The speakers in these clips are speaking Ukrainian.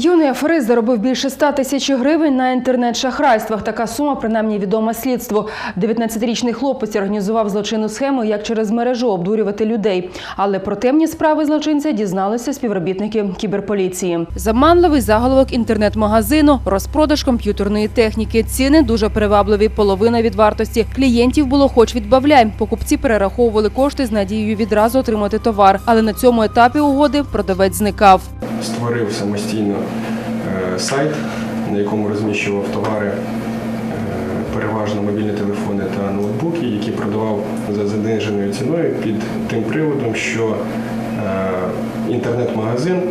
Юний аферист заробив більше 100 тисяч гривень на інтернет-шахрайствах. Така сума принаймні відома слідству. 19-річний хлопець організував злочинну схему, як через мережу обдурювати людей. Але про темні справи злочинця дізналися співробітники кіберполіції. Заманливий заголовок інтернет-магазину, розпродаж комп'ютерної техніки. Ціни дуже привабливі, половина від вартості. Клієнтів було хоч відбавляй. Покупці перераховували кошти з надією відразу отримати товар. Але на цьому етапі угоди продавець зникав. Створив самостійно е, сайт, на якому розміщував товари, е, переважно мобільні телефони та ноутбуки, які продавав за заниженою ціною під тим приводом, що е, інтернет-магазин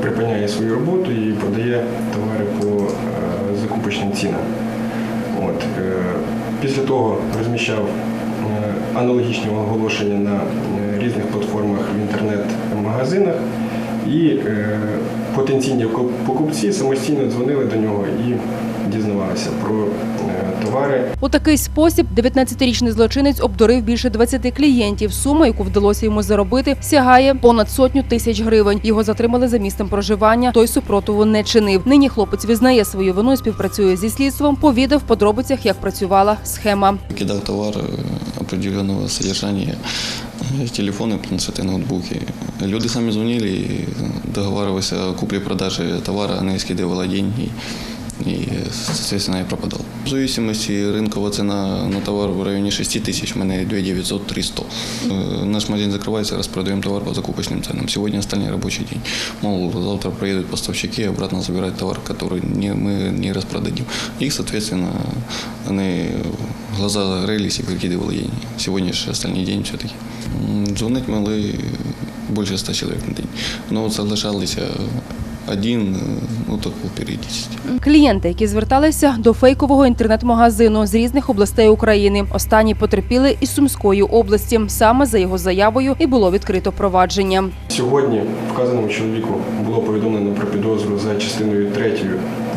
припиняє свою роботу і продає товари по закупочним цінам. От, після того розміщав аналогічні оголошення на різних платформах в інтернет-магазинах, і е, потенційні ко- покупці самостійно дзвонили до нього і дізнавалися про е, товари, У такий спосіб 19-річний злочинець обдурив більше 20 клієнтів. Сума, яку вдалося йому заробити, сягає понад сотню тисяч гривень. Його затримали за місцем проживання. Той супротиву не чинив. Нині хлопець визнає свою вину і співпрацює зі слідством. Повідав в подробицях, як працювала схема. Кидал товар э, определенного содержания, э, телефоны, планшеты, ноутбуки. Люди сами звонили и договаривались о купле-продаже товара, она скидывала деньги и, соответственно, я пропадал. В зависимости рынковая цена на товар в районе 6 тысяч, у меня 2 900, 300. Э, Наш магазин закрывается, распродаем товар по закупочным ценам. Сегодня остальной рабочий день. Мол, завтра приедут поставщики и обратно забирать товар, который не, мы не распродадим. И, соответственно, они глаза загорелись и выкидывали деньги. Сегодня же остальной день все-таки. Звонить могли больше 100 человек на день. Но вот соглашались один, э, ну, в периодичности. Клієнти, які зверталися до фейкового інтернет-магазину з різних областей України. Останні потерпіли із Сумської області. Саме за його заявою і було відкрито провадження. Сьогодні вказаному чоловіку було повідомлено про підозру за частиною 3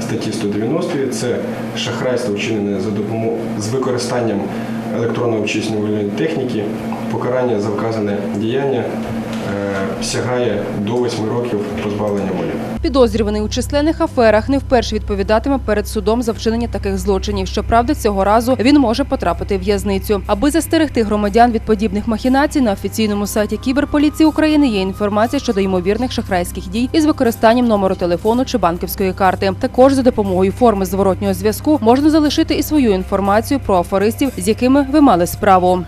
статті 190. Це шахрайство вчинене за допомогою з використанням електронно обчислювальної техніки. Покарання за вказане діяння е, сягає до 8 років позбавлення волі. Підозрюваний у численних аферах не вперше відповідатиме перед судом за вчинення таких злочинів. Щоправда, цього разу він може потрапити в в'язницю. Аби застерегти громадян від подібних махінацій, на офіційному сайті кіберполіції України є інформація щодо ймовірних шахрайських дій із використанням номеру телефону чи банківської карти. Також за допомогою форми зворотнього зв'язку можна залишити і свою інформацію про аферистів, з якими ви мали справу.